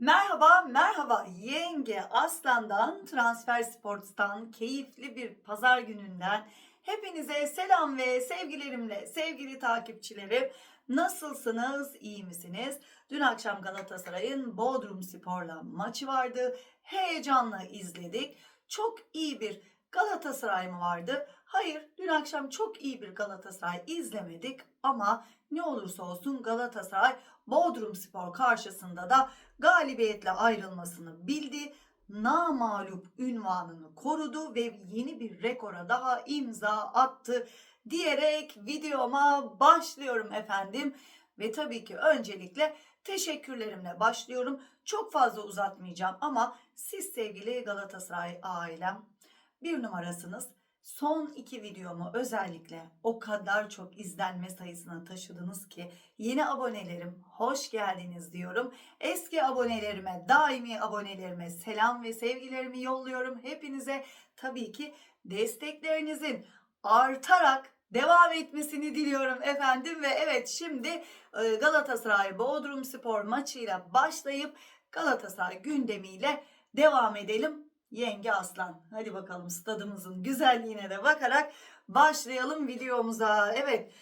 Merhaba, merhaba. Yenge Aslan'dan, Transfer Sports'tan, keyifli bir pazar gününden hepinize selam ve sevgilerimle sevgili takipçilerim. Nasılsınız, iyi misiniz? Dün akşam Galatasaray'ın Bodrum Spor'la maçı vardı. Heyecanla izledik. Çok iyi bir Galatasaray mı vardı? Hayır, dün akşam çok iyi bir Galatasaray izlemedik ama ne olursa olsun Galatasaray Bodrum Spor karşısında da galibiyetle ayrılmasını bildi. Namalup ünvanını korudu ve yeni bir rekora daha imza attı diyerek videoma başlıyorum efendim. Ve tabii ki öncelikle teşekkürlerimle başlıyorum. Çok fazla uzatmayacağım ama siz sevgili Galatasaray ailem bir numarasınız. Son iki videomu özellikle o kadar çok izlenme sayısına taşıdınız ki yeni abonelerim hoş geldiniz diyorum. Eski abonelerime, daimi abonelerime selam ve sevgilerimi yolluyorum. Hepinize tabii ki desteklerinizin artarak devam etmesini diliyorum efendim ve evet şimdi e, Galatasaray Bodrum Spor maçıyla başlayıp Galatasaray gündemiyle devam edelim. Yenge Aslan. Hadi bakalım stadımızın güzelliğine de bakarak başlayalım videomuza. Evet.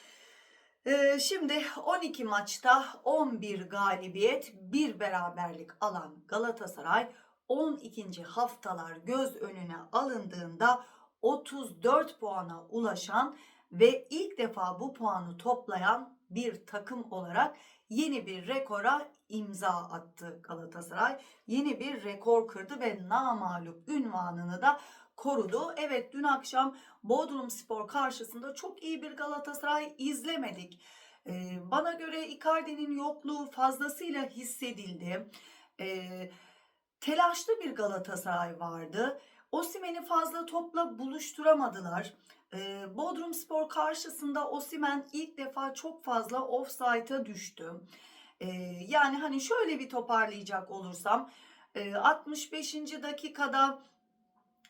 Ee, şimdi 12 maçta 11 galibiyet, bir beraberlik alan Galatasaray 12. haftalar göz önüne alındığında 34 puana ulaşan ve ilk defa bu puanı toplayan bir takım olarak yeni bir rekora imza attı Galatasaray. Yeni bir rekor kırdı ve namalup ünvanını da korudu. Evet dün akşam Bodrum Spor karşısında çok iyi bir Galatasaray izlemedik. Ee, bana göre Icardi'nin yokluğu fazlasıyla hissedildi. Ee, telaşlı bir Galatasaray vardı. Osimhen'i fazla topla buluşturamadılar. Ee, Bodrum Spor karşısında Osimen ilk defa çok fazla offside'a düştü. Ee, yani hani şöyle bir toparlayacak olursam e, 65. dakikada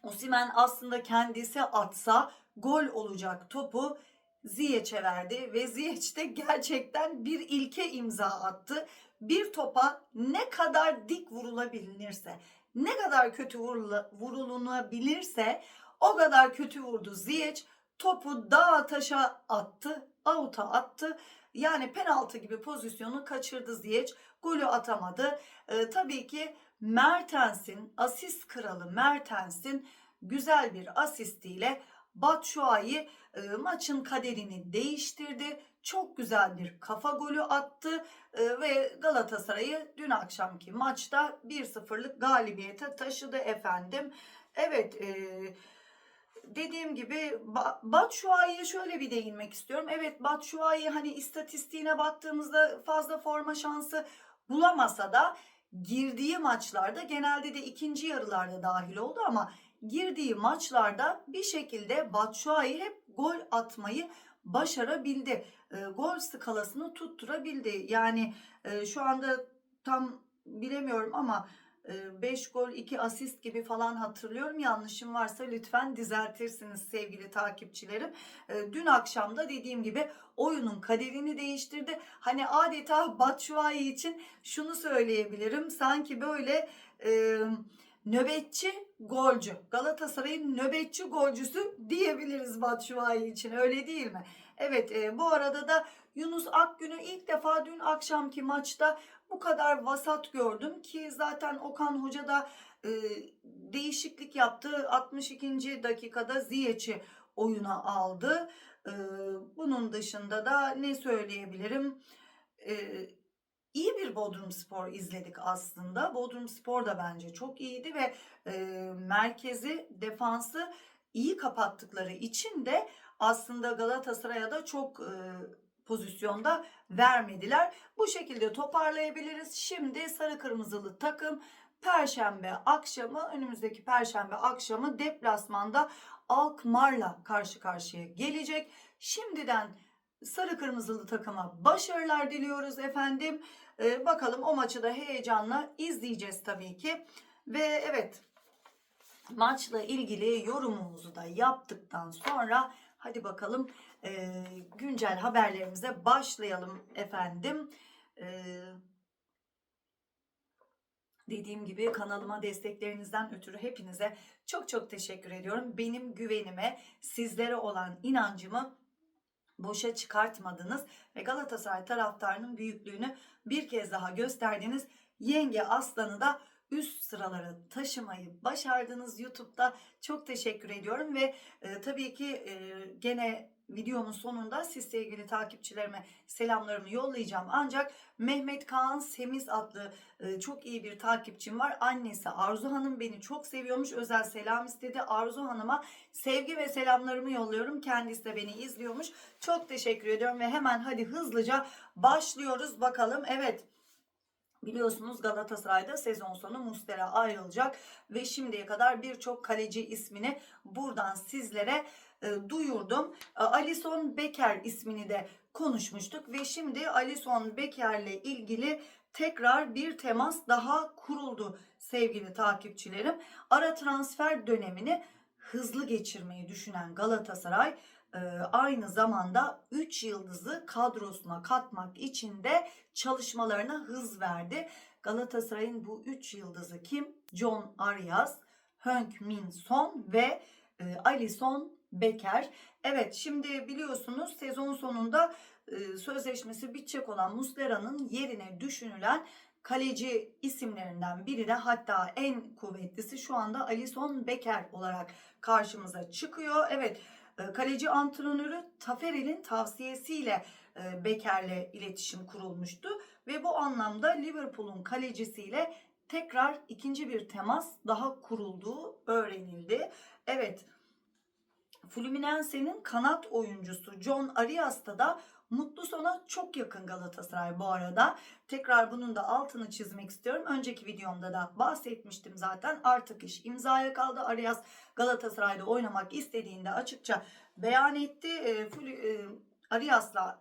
Osimen aslında kendisi atsa gol olacak topu Ziyech'e verdi ve Ziyech de gerçekten bir ilke imza attı. Bir topa ne kadar dik vurulabilirse, ne kadar kötü vurulunabilirse o kadar kötü vurdu Ziyech. Topu dağa taşa attı, avuta attı. Yani penaltı gibi pozisyonu kaçırdı Ziyech. Golü atamadı. Ee, tabii ki Mertens'in, asist kralı Mertens'in güzel bir asistiyle Batshuayi e, maçın kaderini değiştirdi. Çok güzel bir kafa golü attı e, ve Galatasaray'ı dün akşamki maçta 1-0'lık galibiyete taşıdı efendim. Evet, e, dediğim gibi Ba- Batshuayi'ye şöyle bir değinmek istiyorum. Evet Batshuayi hani istatistiğine baktığımızda fazla forma şansı bulamasa da girdiği maçlarda genelde de ikinci yarılarda dahil oldu ama girdiği maçlarda bir şekilde Batshuayi hep gol atmayı başarabildi. E, gol skalasını tutturabildi. Yani e, şu anda tam bilemiyorum ama 5 gol 2 asist gibi falan hatırlıyorum. Yanlışım varsa lütfen düzeltirsiniz sevgili takipçilerim. Dün akşam da dediğim gibi oyunun kaderini değiştirdi. Hani adeta Batshuayi için şunu söyleyebilirim. Sanki böyle nöbetçi golcü. Galatasaray'ın nöbetçi golcüsü diyebiliriz Batshuayi için öyle değil mi? Evet bu arada da Yunus Akgün'ü ilk defa dün akşamki maçta bu kadar vasat gördüm ki zaten Okan Hoca da e, değişiklik yaptı. 62. dakikada Ziyech'i oyuna aldı. E, bunun dışında da ne söyleyebilirim? E, iyi bir Bodrum Spor izledik aslında. Bodrum Spor da bence çok iyiydi ve e, merkezi, defansı iyi kapattıkları için de aslında Galatasaray'a da çok e, pozisyonda vermediler. Bu şekilde toparlayabiliriz. Şimdi sarı kırmızılı takım Perşembe akşamı önümüzdeki Perşembe akşamı deplasmanda Alkmaar'la karşı karşıya gelecek. Şimdiden sarı kırmızılı takıma başarılar diliyoruz efendim. Ee, bakalım o maçı da heyecanla izleyeceğiz tabii ki. Ve evet maçla ilgili yorumumuzu da yaptıktan sonra hadi bakalım güncel haberlerimize başlayalım efendim. Dediğim gibi kanalıma desteklerinizden ötürü hepinize çok çok teşekkür ediyorum. Benim güvenime, sizlere olan inancımı boşa çıkartmadınız ve Galatasaray taraftarının büyüklüğünü bir kez daha gösterdiniz. Yenge Aslan'ı da üst sıralara taşımayı başardınız YouTube'da. Çok teşekkür ediyorum ve e, tabii ki e, gene videomun sonunda siz sevgili takipçilerime selamlarımı yollayacağım. Ancak Mehmet Kaan Semiz adlı e, çok iyi bir takipçim var. Annesi Arzu Hanım beni çok seviyormuş. Özel selam istedi. Arzu Hanım'a sevgi ve selamlarımı yolluyorum. Kendisi de beni izliyormuş. Çok teşekkür ediyorum ve hemen hadi hızlıca başlıyoruz bakalım. Evet. Biliyorsunuz Galatasaray'da sezon sonu Mustera ayrılacak ve şimdiye kadar birçok kaleci ismini buradan sizlere e, duyurdum. E, Alison Becker ismini de konuşmuştuk ve şimdi Alison Becker'le ilgili tekrar bir temas daha kuruldu sevgili takipçilerim. Ara transfer dönemini hızlı geçirmeyi düşünen Galatasaray aynı zamanda 3 yıldızı kadrosuna katmak için de çalışmalarına hız verdi. Galatasaray'ın bu 3 yıldızı kim? John Arias, Hönk Min Son ve e, Alisson Becker. Evet şimdi biliyorsunuz sezon sonunda e, sözleşmesi bitecek olan Muslera'nın yerine düşünülen kaleci isimlerinden biri de hatta en kuvvetlisi şu anda Alisson Becker olarak karşımıza çıkıyor. Evet kaleci antrenörü Taferel'in tavsiyesiyle e, Becker'le iletişim kurulmuştu ve bu anlamda Liverpool'un kalecisiyle tekrar ikinci bir temas daha kurulduğu öğrenildi. Evet Fluminense'nin kanat oyuncusu John Arias'ta da mutlu sona çok yakın Galatasaray bu arada. Tekrar bunun da altını çizmek istiyorum. Önceki videomda da bahsetmiştim zaten. Artık iş imzaya kaldı. Arias Galatasaray'da oynamak istediğinde açıkça beyan etti. E, Flu- e, Arias'la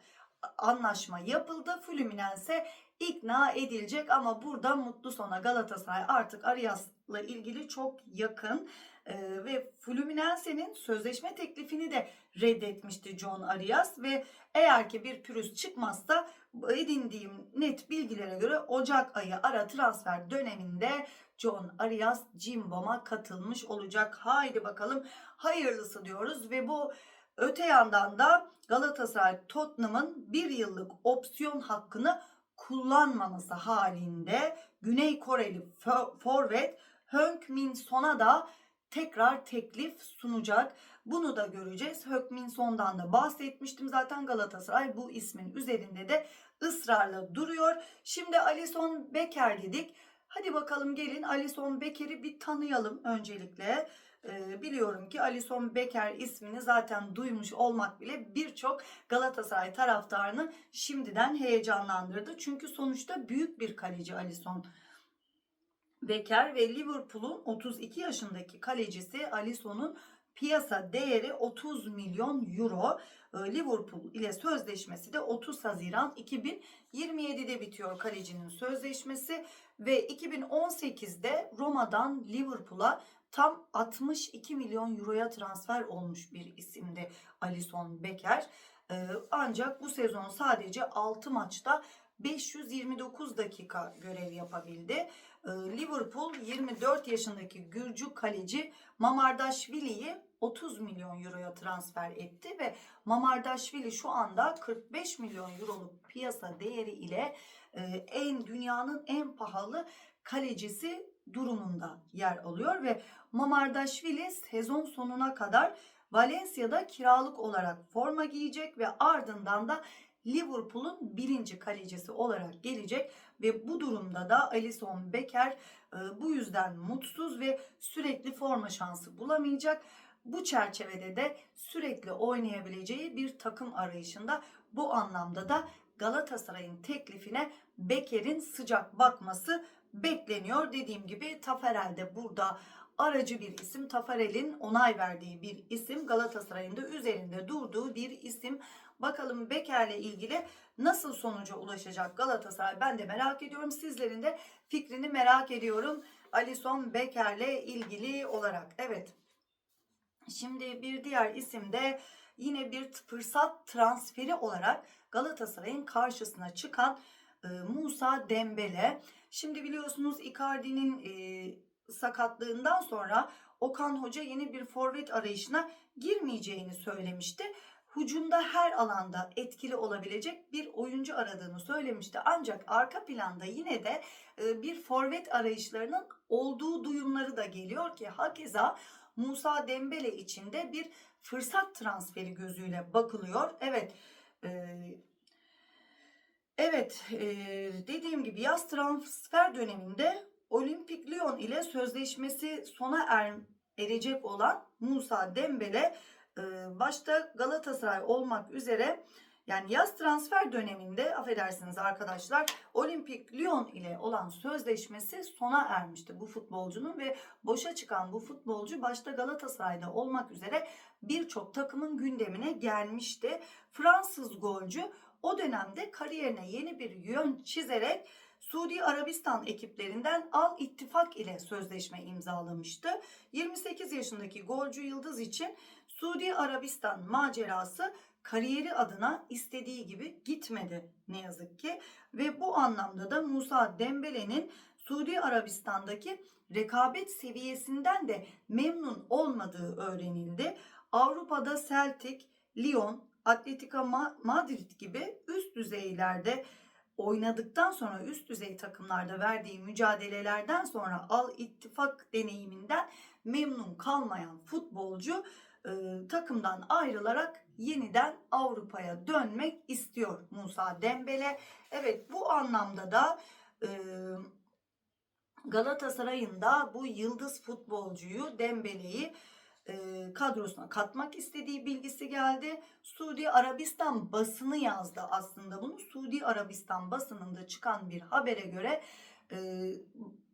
anlaşma yapıldı. Fluminense ikna edilecek ama burada mutlu sona Galatasaray artık Arias'la ilgili çok yakın. Ee, ve Fluminense'nin sözleşme teklifini de reddetmişti John Arias ve eğer ki bir pürüz çıkmazsa edindiğim net bilgilere göre Ocak ayı ara transfer döneminde John Arias Cimbom'a katılmış olacak. Haydi bakalım hayırlısı diyoruz ve bu öte yandan da Galatasaray Tottenham'ın bir yıllık opsiyon hakkını kullanmaması halinde Güney Koreli fo- forvet Hönk Min Son'a da tekrar teklif sunacak. Bunu da göreceğiz. Hökmin Son'dan da bahsetmiştim. Zaten Galatasaray bu ismin üzerinde de ısrarla duruyor. Şimdi Alison Becker dedik. Hadi bakalım gelin Alison Becker'i bir tanıyalım öncelikle. Ee, biliyorum ki Alison Becker ismini zaten duymuş olmak bile birçok Galatasaray taraftarını şimdiden heyecanlandırdı. Çünkü sonuçta büyük bir kaleci Alison Becker ve Liverpool'un 32 yaşındaki kalecisi Alisson'un piyasa değeri 30 milyon euro. Ee, Liverpool ile sözleşmesi de 30 Haziran 2027'de bitiyor kalecinin sözleşmesi ve 2018'de Roma'dan Liverpool'a tam 62 milyon euroya transfer olmuş bir isimdi Alisson Becker. Ee, Ancak bu sezon sadece 6 maçta 529 dakika görev yapabildi. Ee, Liverpool 24 yaşındaki Gürcü kaleci Mamardashvili'yi 30 milyon euroya transfer etti ve Mamardashvili şu anda 45 milyon euroluk piyasa değeri ile e, en dünyanın en pahalı kalecisi durumunda yer alıyor ve Mamardashvili sezon sonuna kadar Valencia'da kiralık olarak forma giyecek ve ardından da Liverpool'un birinci kalecisi olarak gelecek ve bu durumda da Alisson Becker e, bu yüzden mutsuz ve sürekli forma şansı bulamayacak. Bu çerçevede de sürekli oynayabileceği bir takım arayışında bu anlamda da Galatasaray'ın teklifine Becker'in sıcak bakması bekleniyor. Dediğim gibi Taferel de burada aracı bir isim. Tafarel'in onay verdiği bir isim. Galatasaray'ın da üzerinde durduğu bir isim. Bakalım Beker'le ilgili nasıl sonuca ulaşacak Galatasaray ben de merak ediyorum. Sizlerin de fikrini merak ediyorum. Alisson Beker'le ilgili olarak. Evet. Şimdi bir diğer isim de yine bir fırsat transferi olarak Galatasaray'ın karşısına çıkan e, Musa Dembele. Şimdi biliyorsunuz Icardi'nin e, sakatlığından sonra Okan Hoca yeni bir forvet arayışına girmeyeceğini söylemişti. Hücumda her alanda etkili olabilecek bir oyuncu aradığını söylemişti. Ancak arka planda yine de e, bir forvet arayışlarının olduğu duyumları da geliyor ki hakeza Musa Dembele için de bir fırsat transferi gözüyle bakılıyor. Evet. e, Evet, e, dediğim gibi yaz transfer döneminde Olimpik Lyon ile sözleşmesi sona er, erecek olan Musa Dembele başta Galatasaray olmak üzere yani yaz transfer döneminde affedersiniz arkadaşlar Olimpik Lyon ile olan sözleşmesi sona ermişti bu futbolcunun ve boşa çıkan bu futbolcu başta Galatasaray'da olmak üzere birçok takımın gündemine gelmişti. Fransız golcü o dönemde kariyerine yeni bir yön çizerek Suudi Arabistan ekiplerinden Al İttifak ile sözleşme imzalamıştı. 28 yaşındaki golcü yıldız için Suudi Arabistan macerası kariyeri adına istediği gibi gitmedi ne yazık ki ve bu anlamda da Musa Dembele'nin Suudi Arabistan'daki rekabet seviyesinden de memnun olmadığı öğrenildi. Avrupa'da Celtic, Lyon, Atletico Ma- Madrid gibi üst düzeylerde oynadıktan sonra üst düzey takımlarda verdiği mücadelelerden sonra Al İttifak deneyiminden memnun kalmayan futbolcu takımdan ayrılarak yeniden Avrupa'ya dönmek istiyor Musa Dembele. Evet bu anlamda da e, Galatasaray'ın da bu yıldız futbolcuyu Dembele'yi e, kadrosuna katmak istediği bilgisi geldi. Suudi Arabistan basını yazdı aslında bunu. Suudi Arabistan basınında çıkan bir habere göre e,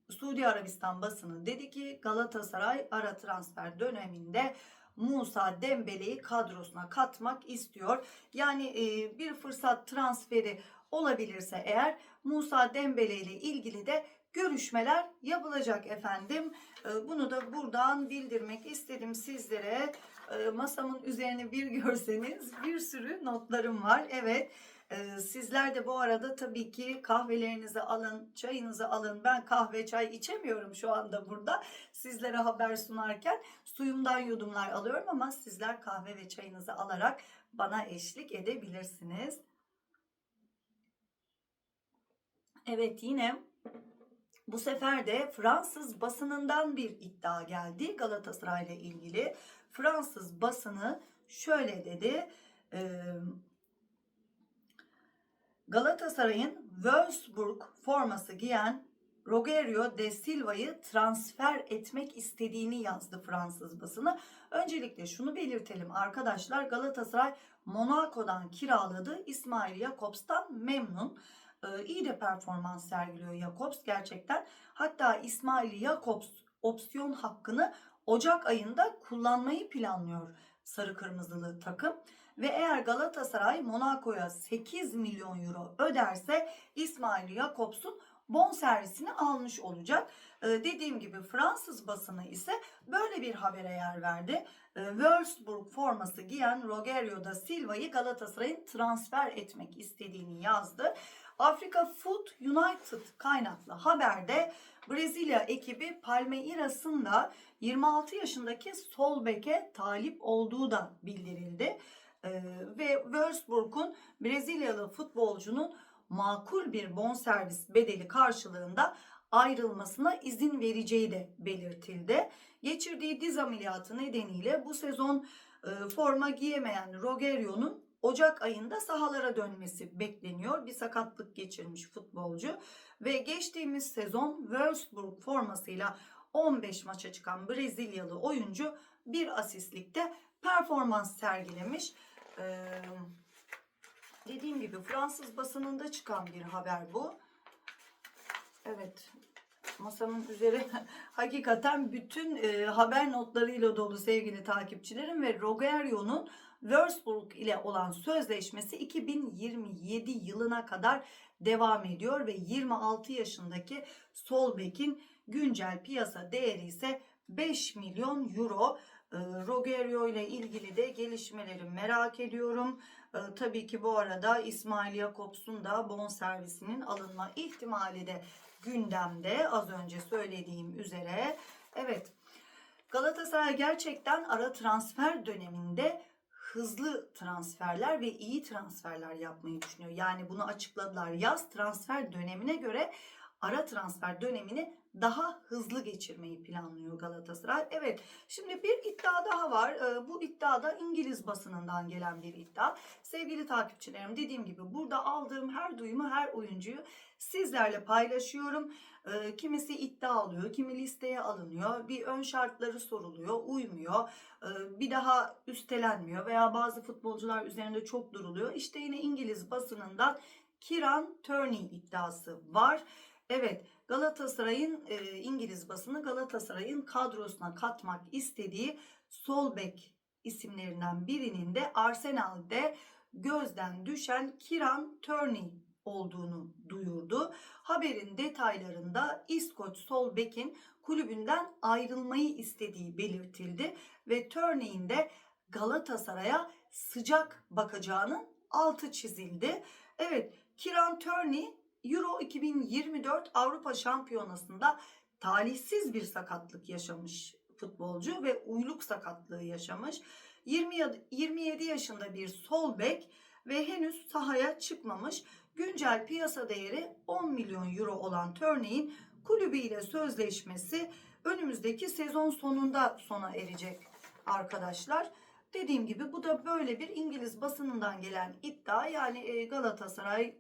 Suudi Arabistan basını dedi ki Galatasaray ara transfer döneminde Musa Dembele'yi kadrosuna katmak istiyor. Yani e, bir fırsat transferi olabilirse eğer Musa Dembele ile ilgili de görüşmeler yapılacak efendim. E, Bunu da buradan bildirmek istedim sizlere. E, Masamın üzerine bir görseniz bir sürü notlarım var. Evet. E, Sizler de bu arada tabii ki kahvelerinizi alın, çayınızı alın. Ben kahve çay içemiyorum şu anda burada. Sizlere haber sunarken suyumdan yudumlar alıyorum ama sizler kahve ve çayınızı alarak bana eşlik edebilirsiniz. Evet yine bu sefer de Fransız basınından bir iddia geldi Galatasaray ile ilgili. Fransız basını şöyle dedi. e, Galatasaray'ın Wolfsburg forması giyen Rogerio de Silva'yı transfer etmek istediğini yazdı Fransız basını. Öncelikle şunu belirtelim arkadaşlar Galatasaray Monaco'dan kiraladığı İsmail Jakobs'tan memnun. Ee, iyi de performans sergiliyor Jakobs gerçekten. Hatta İsmail Jakobs opsiyon hakkını Ocak ayında kullanmayı planlıyor sarı kırmızılı takım. Ve eğer Galatasaray Monaco'ya 8 milyon euro öderse İsmail Jakobs'un bon servisini almış olacak. Ee, dediğim gibi Fransız basını ise böyle bir habere yer verdi. Ee, Wolfsburg forması giyen Rogerio da Silva'yı Galatasaray'ın transfer etmek istediğini yazdı. Afrika Food United kaynaklı haberde Brezilya ekibi Palmeiras'ın da 26 yaşındaki sol beke talip olduğu da bildirildi. Ee, ve Wolfsburg'un Brezilyalı futbolcunun makul bir bonservis bedeli karşılığında ayrılmasına izin vereceği de belirtildi. Geçirdiği diz ameliyatı nedeniyle bu sezon e, forma giyemeyen Rogerio'nun Ocak ayında sahalara dönmesi bekleniyor. Bir sakatlık geçirmiş futbolcu ve geçtiğimiz sezon Wolfsburg formasıyla 15 maça çıkan Brezilyalı oyuncu bir asistlikte performans sergilemiş. Dediğim gibi Fransız basınında çıkan bir haber bu. Evet masamın üzeri hakikaten bütün e, haber notlarıyla dolu sevgili takipçilerim ve Rogerio'nun Wolfsburg ile olan sözleşmesi 2027 yılına kadar devam ediyor ve 26 yaşındaki sol bekin güncel piyasa değeri ise 5 milyon euro. E, Rogerio ile ilgili de gelişmeleri merak ediyorum. E, tabii ki bu arada İsmail Jakobs'un da bonservisinin alınma ihtimali de gündemde az önce söylediğim üzere. Evet Galatasaray gerçekten ara transfer döneminde hızlı transferler ve iyi transferler yapmayı düşünüyor. Yani bunu açıkladılar. Yaz transfer dönemine göre ara transfer dönemini daha hızlı geçirmeyi planlıyor Galatasaray. Evet şimdi bir iddia daha var. Ee, Bu iddia da İngiliz basınından gelen bir iddia. Sevgili takipçilerim dediğim gibi burada aldığım her duyumu her oyuncuyu sizlerle paylaşıyorum. Ee, Kimisi iddia alıyor, kimi listeye alınıyor, bir ön şartları soruluyor, uymuyor, Ee, bir daha üstelenmiyor veya bazı futbolcular üzerinde çok duruluyor. İşte yine İngiliz basınından Kiran Turney iddiası var. Evet Galatasaray'ın e, İngiliz basını Galatasaray'ın kadrosuna katmak istediği sol bek isimlerinden birinin de Arsenal'de gözden düşen Kiran Turney olduğunu duyurdu. Haberin detaylarında İskoç sol bekin kulübünden ayrılmayı istediği belirtildi ve Turney'in de Galatasaray'a sıcak bakacağının altı çizildi. Evet, Kiran Turney Euro 2024 Avrupa Şampiyonası'nda talihsiz bir sakatlık yaşamış futbolcu ve uyluk sakatlığı yaşamış. 20 ya- 27 yaşında bir sol bek ve henüz sahaya çıkmamış. Güncel piyasa değeri 10 milyon euro olan Turney'in kulübüyle sözleşmesi önümüzdeki sezon sonunda sona erecek arkadaşlar. Dediğim gibi bu da böyle bir İngiliz basınından gelen iddia. Yani e, Galatasaray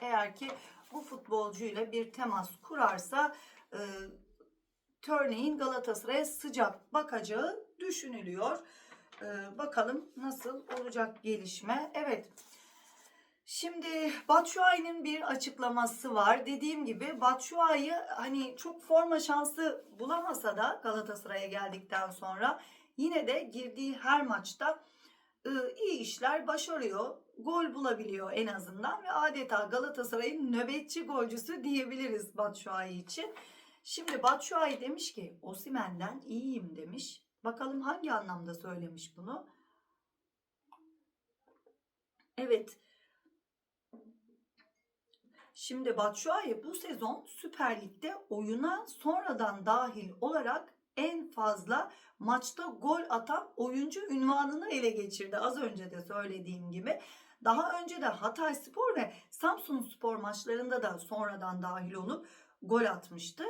eğer ki bu futbolcuyla bir temas kurarsa e, Turney'in Galatasaray'a sıcak bakacağı düşünülüyor. E, bakalım nasıl olacak gelişme. Evet. Şimdi Batshuayi'nin bir açıklaması var. Dediğim gibi Batshuayi hani çok forma şansı bulamasa da Galatasaray'a geldikten sonra yine de girdiği her maçta iyi işler başarıyor. Gol bulabiliyor en azından ve adeta Galatasaray'ın nöbetçi golcüsü diyebiliriz Batshuayi için. Şimdi Batshuayi demiş ki Osimen'den iyiyim demiş. Bakalım hangi anlamda söylemiş bunu? Evet. Şimdi Batshuayi bu sezon Süper Lig'de oyuna sonradan dahil olarak en fazla maçta gol atan oyuncu ünvanını ele geçirdi. Az önce de söylediğim gibi. Daha önce de Hatay Spor ve Samsun Spor maçlarında da sonradan dahil olup gol atmıştı.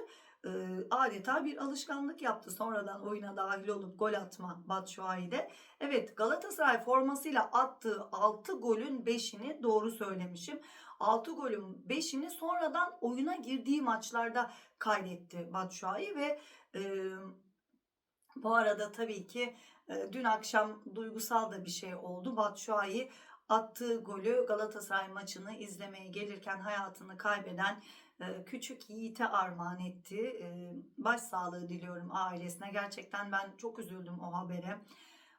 Ee, adeta bir alışkanlık yaptı sonradan oyuna dahil olup gol atma Batshuayi'de. Evet Galatasaray formasıyla attığı 6 golün 5'ini doğru söylemişim. 6 golün 5'ini sonradan oyuna girdiği maçlarda kaydetti Batshuayi ve e, bu arada tabii ki e, dün akşam duygusal da bir şey oldu. Batshuayi attığı golü Galatasaray maçını izlemeye gelirken hayatını kaybeden küçük Yiğit'e armağan etti. Başsağlığı diliyorum ailesine. Gerçekten ben çok üzüldüm o habere.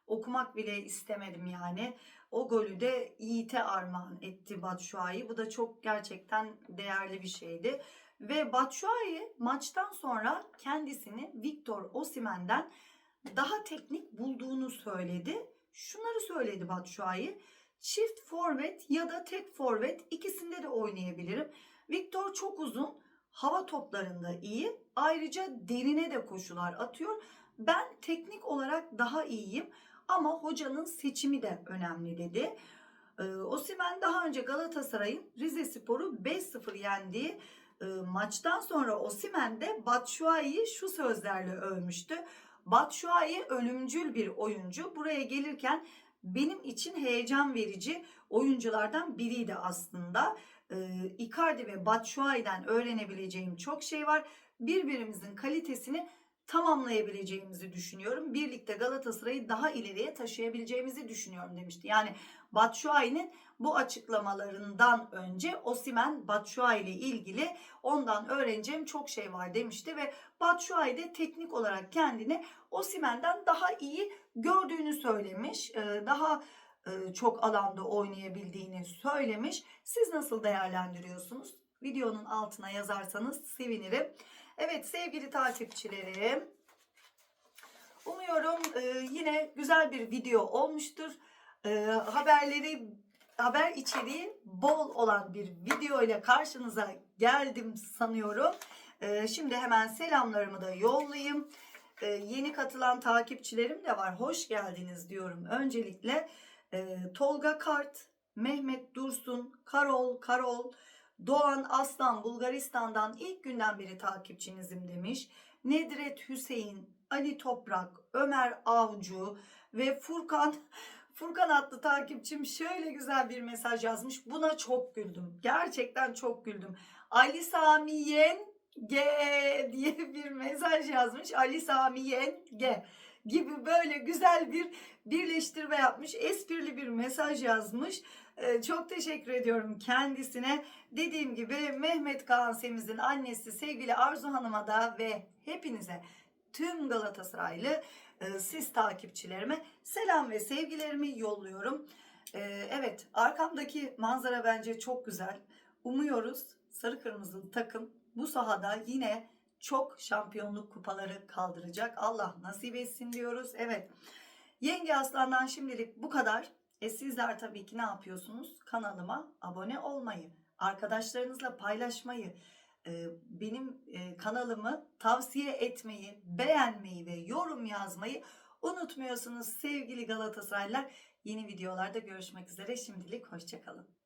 Okumak bile istemedim yani. O golü de Yiğit'e armağan etti Batshuayi. Bu da çok gerçekten değerli bir şeydi. Ve Batshuayi maçtan sonra kendisini Victor Osimen'den daha teknik bulduğunu söyledi. Şunları söyledi Batshuayi. Çift forvet ya da tek forvet ikisinde de oynayabilirim. Victor çok uzun, hava toplarında iyi. Ayrıca derine de koşular atıyor. Ben teknik olarak daha iyiyim ama hocanın seçimi de önemli dedi. Ee, Osimhen daha önce Galatasaray'ın Rize Spor'u 5-0 yendiği e, maçtan sonra Osimhen de Batshuayi'yi şu sözlerle övmüştü. Batshuayi ölümcül bir oyuncu. Buraya gelirken benim için heyecan verici oyunculardan biriydi aslında. Ee, Icardi ve Batshuayi'den öğrenebileceğim çok şey var. Birbirimizin kalitesini tamamlayabileceğimizi düşünüyorum. Birlikte Galatasaray'ı daha ileriye taşıyabileceğimizi düşünüyorum demişti. Yani Batshuayi'nin bu açıklamalarından önce Osimen Batshuayi ile ilgili ondan öğreneceğim çok şey var demişti ve Batshuayi de teknik olarak kendini Osimen'den daha iyi gördüğünü söylemiş. Daha çok alanda oynayabildiğini söylemiş. Siz nasıl değerlendiriyorsunuz? Videonun altına yazarsanız sevinirim. Evet sevgili takipçilerim. Umuyorum e, yine güzel bir video olmuştur. E, haberleri haber içeriği bol olan bir video ile karşınıza geldim sanıyorum. E, şimdi hemen selamlarımı da yollayayım. E, yeni katılan takipçilerim de var. Hoş geldiniz diyorum. Öncelikle e, Tolga Kart, Mehmet Dursun, Karol, Karol, Doğan Aslan Bulgaristan'dan ilk günden beri takipçinizim demiş. Nedret Hüseyin, Ali Toprak, Ömer Avcı ve Furkan Furkan adlı takipçim şöyle güzel bir mesaj yazmış. Buna çok güldüm. Gerçekten çok güldüm. Ali Sami Yenge diye bir mesaj yazmış. Ali Sami Yenge gibi böyle güzel bir birleştirme yapmış. Esprili bir mesaj yazmış. Ee, çok teşekkür ediyorum kendisine. Dediğim gibi Mehmet Kaan Semiz'in annesi sevgili Arzu Hanım'a da ve hepinize tüm Galatasaraylı e, siz takipçilerime selam ve sevgilerimi yolluyorum. Ee, evet arkamdaki manzara bence çok güzel. Umuyoruz sarı kırmızılı takım bu sahada yine çok şampiyonluk kupaları kaldıracak. Allah nasip etsin diyoruz. Evet. Yenge Aslan'dan şimdilik bu kadar. E sizler tabii ki ne yapıyorsunuz? Kanalıma abone olmayı, arkadaşlarınızla paylaşmayı, e, benim e, kanalımı tavsiye etmeyi, beğenmeyi ve yorum yazmayı unutmuyorsunuz sevgili Galatasaraylılar. Yeni videolarda görüşmek üzere. Şimdilik hoşçakalın.